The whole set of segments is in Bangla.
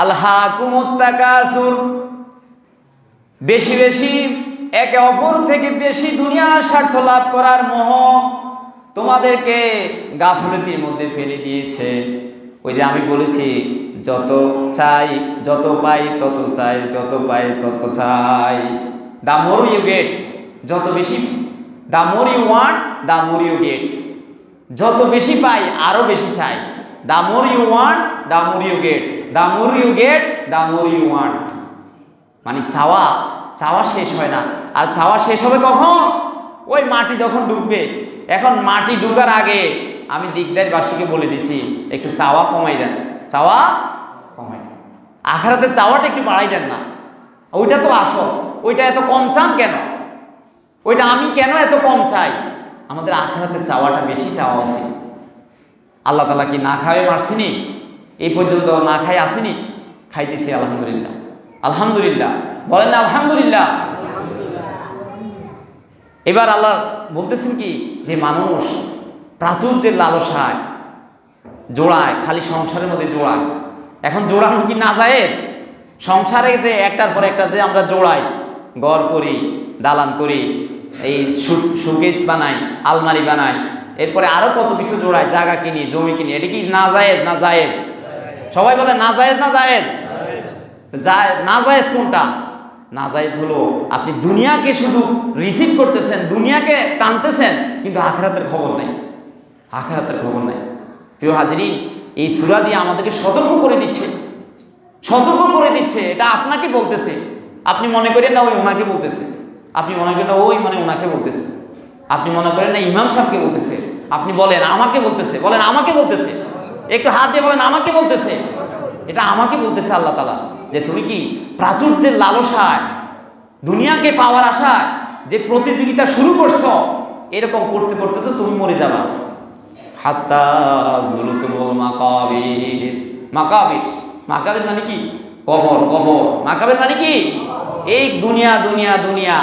আল্লাহ কুমুত্তাকাসুর বেশি বেশি একে অপর থেকে বেশি দুনিয়ার স্বার্থ লাভ করার মোহ তোমাদেরকে গাফলতির মধ্যে ফেলে দিয়েছে। ওই যে আমি বলেছি, যত চাই, যত পাই, তত চাই, যত পাই, তত চাই। দা মোর ইউ গেট যত বেশি the more you want the more you get যত বেশি পাই, আরও বেশি চাই। The more you want the more you get the more you get the more you want মানে চাওয়া চাওয়া শেষ হয় না। আর চাওয়া শেষ হবে কখন? ওই মাটি যখন ডুববে। এখন মাটি ডুবার আগে আমি দিকদারবাসীকে বলে দিছি, একটু চাওয়া কমাই দেন। চাওয়া কমাই দেন। আখারাতে চাওয়াটা একটু বাড়াই দেন না। ওইটা তো আসল। ওইটা এত কম চান কেন? ওইটা আমি কেন এত কম চাই? আমাদের আখারাতে চাওয়াটা বেশি চাওয়া উচিত। আল্লাহ তালা কি না খাওয়াই মারছিনি এই পর্যন্ত না খাই আসিনি, খাইতেছি আলহামদুলিল্লাহ। আলহামদুলিল্লাহ। বলেন না আলহামদুলিল্লাহ। এবার আল্লাহ বলতেছেন কি, যে মানুষ প্রাচুর্যের লালসায় জোড়ায়, খালি সংসারের মধ্যে জোড়ায়। এখন জোড়ানো কি না জায়েজ সংসারে যে একটার পর একটা যে আমরা জোড়াই গড় করি, দালান করি, এই সুকেস বানাই, আলমারি বানাই, এরপরে আরও কত কিছু জোড়ায় জায়গা কিনি, জমি কিনি, এটা কি না জায়েজ না জায়েজ সবাই বলে না জায়েজ না জায়েজ? না জায়েজ কোনটা? না জায়েজ হলো আপনি দুনিয়াকে শুধু রিসিভ করতেছেন, দুনিয়াকে টানতেছেন, কিন্তু আখরাতের খবর নাই। আখরাতের খবর নাই। প্রিয় হাজরিন, এই সুরা দিয়ে আমাদেরকে সতর্ক করে দিচ্ছে। সতর্ক করে দিচ্ছে, এটা আপনাকে বলতেছে। আপনি মনে করেন না ওই ওনাকে বলতেছে। আপনি মনে করেন না ওই মানে ওনাকে বলতেছে। আপনি মনে করেন না ইমাম সাহেবকে বলতেছে। আপনি বলেন আমাকে বলতেছে, বলেন আমাকে বলতেছে। একটু হাত দিয়ে বলেন, আমাকে বলতেছে। এটা আমাকে বলতেছে আল্লাহ তালা যে তুমি কি প্রাচুর্যের লালসায়, দুনিয়াকে পাওয়ার আশায় যে প্রতিযোগিতা শুরু করছ, এরকম করতে করতে তো তুমি মরে যাবা। হাত্তা জুলুতুল মাকাবির। মাকাবির? মাকাবির মানে কি? কবর কবর। মাকাবির মানে কি? এই দুনিয়া দুনিয়া দুনিয়া।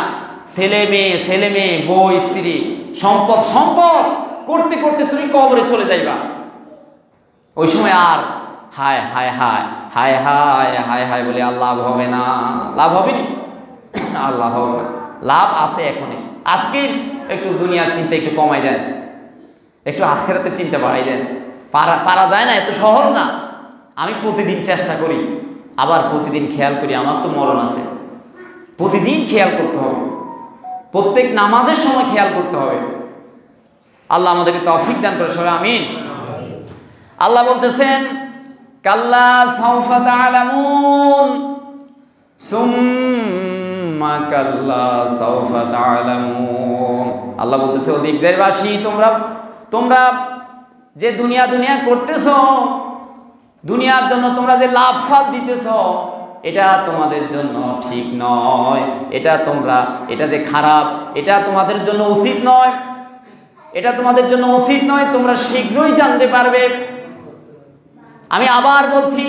ছেলে মেয়ে ছেলে মেয়ে, বউ, স্ত্রী, সম্পদ সম্পদ। করতে করতে তুমি কবরে চলে যাইবা। ওই সময় আর হায় হায় হায় হায় হায় হায় হায় বলে আর লাভ হবে না। লাভ হবে নি? আর লাভ হবে না। লাভ আছে এখনই। আজকে একটু দুনিয়ার চিন্তা একটু কমাই দেন। একটু আখেরাতে চিন্তা বাড়াই দেন। পারা পারা যায় না, এত সহজ না। আমি প্রতিদিন চেষ্টা করি। আবার প্রতিদিন খেয়াল করি, আমার তো মরণ আছে। প্রতিদিন খেয়াল করতে হবে। প্রত্যেক নামাজের সময় খেয়াল করতে হবে। আল্লাহ আমাদেরকে তৌফিক দান করে, সবাই আমিন। আল্লাহ বলতেছেন, কাল্লা সাউফা তাআলামুন। সুম্মা কাল্লা সাউফা তাআলামুন। আল্লাহ বলতেছে ও দিকদারবাসী তোমরা তোমরা যে দুনিয়া দুনিয়া করতেছ, দুনিয়ার জন্য তোমরা যে লাভ ফাল দিতেছ, এটা তোমাদের জন্য ঠিক নয়। এটা তোমরা, এটা যে খারাপ, এটা তোমাদের জন্য উচিত নয়। এটা তোমাদের জন্য উচিত নয়, তোমরা শীঘ্রই জানতে পারবে। আমি আবার বলছি,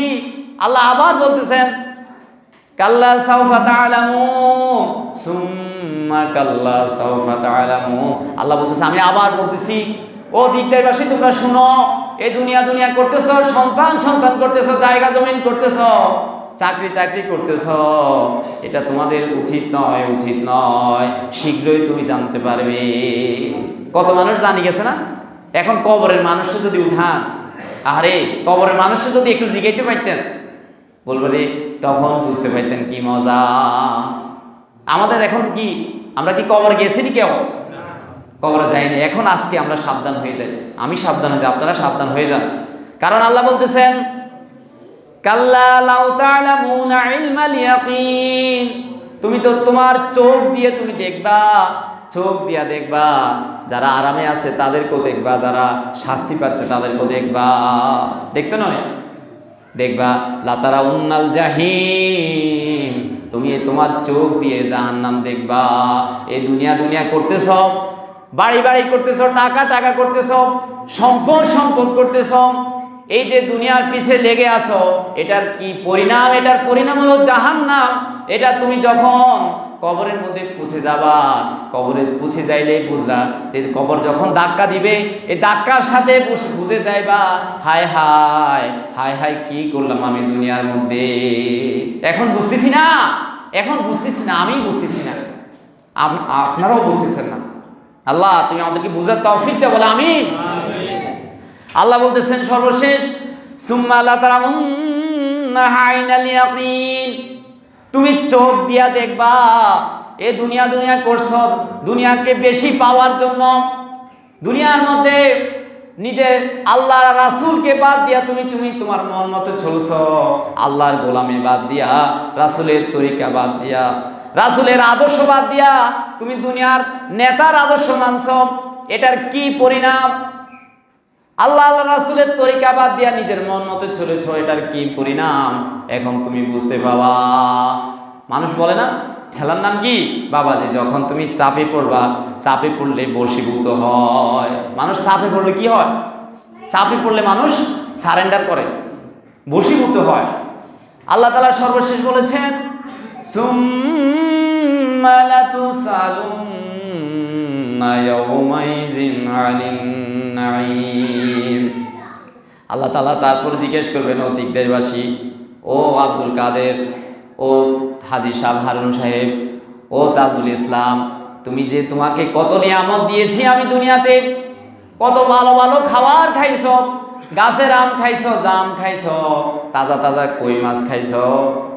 আল্লাহ আবার বলতেছেন, কাল্লা সাউফা তাআলামুন সুম্মা কাল্লা সাউফা তাআলামুন আল্লাহ বলতেছে, আমি আবার বলতেছি, ও দিকদারবাসী তোমরা শুনো এই দুনিয়া দুনিয়া করতেছ, সন্তান সন্তান করতেছ, জায়গা জমিন করতেছ, চাকরি চাকরি করতেছ। এটা তোমাদের উচিত নয় উচিত নয়। শীঘ্রই তুমি জানতে পারবে। কত মানুষ জানি গেছে না? এখন কবরের মানুষটা যদি উঠান আরে কবরের মানুষটা যদি একটু জিগাইতে পারতেন। বলব রে, তখন বুঝতে পারতেন কি মজা। আমাদের এখন কি, আমরা কি কবর গেছি নি কেউ? কবরে যাইনি। এখন আজকে আমরা সাবধান হয়ে যাই। আমি সাবধান হয়ে যাই, আপনারা সাবধান হয়ে যান। কারণ আল্লাহ বলতেছেন তুমি তো তোমার চোখ দিয়ে তুমি দেখবা, চোখ দিয়া দেখবা যারা আরামে আছে তাদেরকেও দেখবা, যারা শাস্তি পাচ্ছে তাদেরকেও দেখবা। দেখতে নয়? দেখবা, লাতারা উন্নাল জাহিম, তুমি তোমার চোখ দিয়ে জাহান্নাম দেখবা। এই দুনিয়া দুনিয়া করতেছ, বাড়ি বাড়ি করতেছ, টাকা টাকা করতেছ, সম্পদ সম্পদ করতেছ। এই যে দুনিয়ার পিছে লেগে আসো এটার কি পরিণাম? এটার পরিণাম হলো জাহান্নাম। এটা তুমি যখন কবরের মধ্যে পুষে যাবা। কবরে পুষে যাইলে বুঝলা যে কবর যখন ধাক্কা দিবে, এই ধাক্কার সাথে বুঝে যাইবা, হায় হায় হায় হায়, কি করলাম আমি দুনিয়ার মধ্যে? এখন বুঝতেছি না, এখন বুঝতেছি না আমি বুঝতেছি না। আপনারাও বুঝতেছেন না। আল্লাহ, তুমি আমাদেরকে বুঝার তৌফিক দে বলে আমি আল্লাহ বলতেছেন সর্বশেষ, সুম্মা আল্লাহ তারা তুমি চোখ দিয়া দেখবা, এ দুনিয়া দুনিয়া করছ, দুনিয়াকে বেশি পাওয়ার জন্য। দুনিয়ার মধ্যে নিজের আল্লাহ রাসূলকে বাদ দিয়া তুমি তুমি তোমার মন মতো চলছ। আল্লাহর গোলামি বাদ দিয়া, রাসূলের তরিকা বাদ দিয়া, রাসূলের আদর্শ বাদ দিয়া তুমি দুনিয়ার নেতার আদর্শ মানছ। এটার কি পরিণাম? আল্লাহ আল্লাহ রাসুলের তরিকা বাদ দিয়া নিজের মন মতো চলেছ, এটার কি পরিণাম? এখন তুমি বুঝতে পাবা মানুষ বলে না, ঠেলার নাম কি? বাবাজি, যখন তুমি চাপে পড়বা, চাপে পড়লে বশীভূত হয়। মানুষ চাপে পড়লে কি হয়? চাপে পড়লে মানুষ সারেন্ডার করে, বশীভূত হয়। আল্লাহ তালা সর্বশেষ বলেছেন ইয়াউমাইযিন আনিন আল্লাহ তালা তারপর জিজ্ঞেস করবেন, ও দিকদেরবাসী ও আব্দুল কাদের, ও হাজি সাহেব হারুন সাহেব, ও তাজুল ইসলাম, তুমি যে তোমাকে কত নিয়ামত দিয়েছি আমি দুনিয়াতে, কত ভালো ভালো খাবার খাইছ, গাছের আম খাইছ, জাম খাইছ, তাজা তাজা কই মাছ খাইছ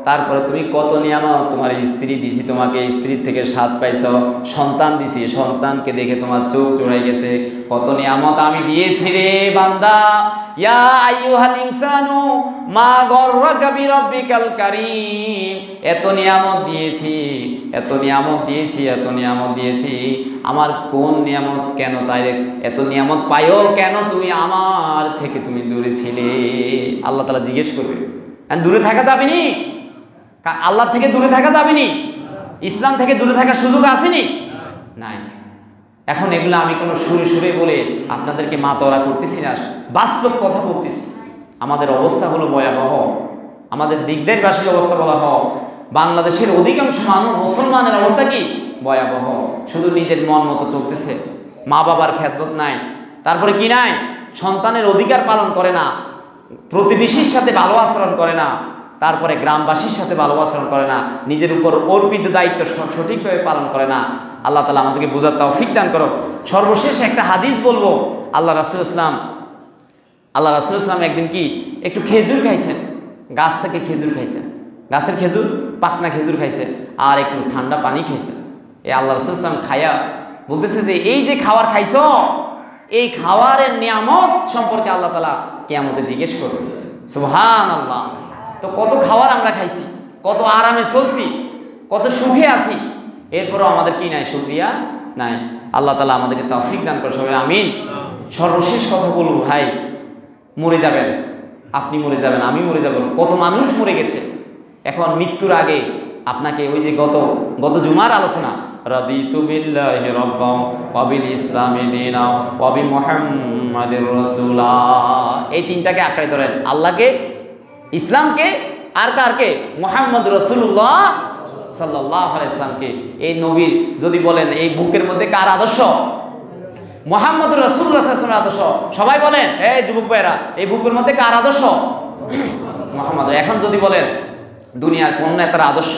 তারপরে তুমি কত নিয়ামত? তোমার স্ত্রী দিছি, তোমাকে স্ত্রীর থেকে স্বাদ পাইছ, সন্তান দিছি, সন্তানকে দেখে তোমার চোখ জোড়াই গেছে। কত নিয়ামত আমি দিয়েছি রে বান্দা। ইয়া আইয়ুহাল ইনসানু মা গররাকা বিরাব্বিকাল কারীম। এত নিয়ামত দিয়েছি, এত নিয়ামত দিয়েছি, এত নিয়ামত দিয়েছি। আমার কোন নিয়ামত কেন তাই এত নিয়ামত পাইও কেন তুমি আমার থেকে তুমি দূরে ছিলে? আল্লাহ তালা জিজ্ঞেস করবে আর দূরে থাকা যাবে নি? আল্লাহ থেকে দূরে থাকা যাবে নি ইসলাম থেকে দূরে থাকার সুযোগ আসেনি? নাই। এখন এগুলো আমি কোনো সুরে সুরে বলে আপনাদেরকে মাতোয়ারা করতেছি না, বাস্তব কথা বলতেছি। আমাদের অবস্থা হলো ভয়াবহ। আমাদের দিকদেরবাসীর অবস্থা বলা হোক বাংলাদেশের অধিকাংশ মানুষ, মুসলমানের অবস্থা কি? ভয়াবহ। শুধু নিজের মন মতো চলতেছে। মা বাবার খ্যাতবোধ নাই। তারপরে কি নাই? সন্তানের অধিকার পালন করে না। প্রতিবেশীর সাথে ভালো আচরণ করে না। তারপরে গ্রামবাসীর সাথে ভালো আচরণ করে না, নিজের উপর অর্পিত দায়িত্ব সঠিকভাবে পালন করে না। আল্লাহ তালা আমাদেরকে বোঝার তৌফিক দান করো সর্বশেষ একটা হাদিস বলব, আল্লাহ রাসুল ইসলাম, আল্লাহ রাসুল ইসলাম একদিন কি, একটু খেজুর খাইছেন, গাছ থেকে খেজুর খাইছেন। গাছের খেজুর, পাকনা খেজুর খাইছে, আর একটু ঠান্ডা পানি খাইছেন। এই আল্লাহ রাসুল ইসলাম খাইয়া বলতেছে যে, এই যে খাবার খাইছ, এই খাওয়ারের নিয়ামত সম্পর্কে আল্লাহ তালা কেয়ামতে জিজ্ঞেস করবে। সুহান আল্লাহ তো কত খাবার আমরা খাইছি কত আরামে চলছি কত সুখে আছি। এরপরও আমাদের কি নাই শুক্রিয়া নাই। আল্লাহ তালা আমাদেরকে তৌফিক দান করে সবাই আমিন। সর্বশেষ কথা বলব ভাই মরে যাবেন। আপনি মরে যাবেন আমি মরে যাব। কত মানুষ মরে গেছে। এখন মৃত্যুর আগে আপনাকে ওই যে গত গত জুমার আলোচনা এই তিনটাকে আঁকড়ে ধরেন আল্লাহকে ইসলামকে, আর কারকে? মোহাম্মদ রসুল্লাহ সাল্লাহ ইসলামকে এই নবীর যদি বলেন, এই বুকের মধ্যে কার আদর্শ? মোহাম্মদ রসুল্লাহামের আদর্শ। সবাই বলেন, এই যুবক ভাইরা এই বুকের মধ্যে কার আদর্শ? মোহাম্মদ, এখন যদি বলেন, দুনিয়ার কোন নেতার আদর্শ?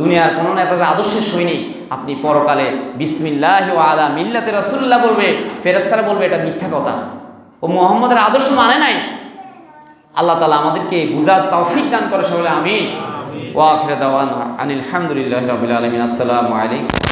দুনিয়ার কোন নেতার আদর্শের সৈনিক, আপনি পরকালে বিসমিল্লাহ আলা মিল্লাতে রসুল্লাহ বলবে ফেরেস্তারা বলবে, এটা মিথ্যা কথা। ও মোহাম্মদের আদর্শ মানে নাই। আল্লাহ তালা আমাদেরকে বুঝার তৌফিক দান করে সকলে আমিন। ওয়াখির দাওয়ান আনিল হামদুলিল্লাহ রবিল আলমিন। আসসালামু আলাইকুম।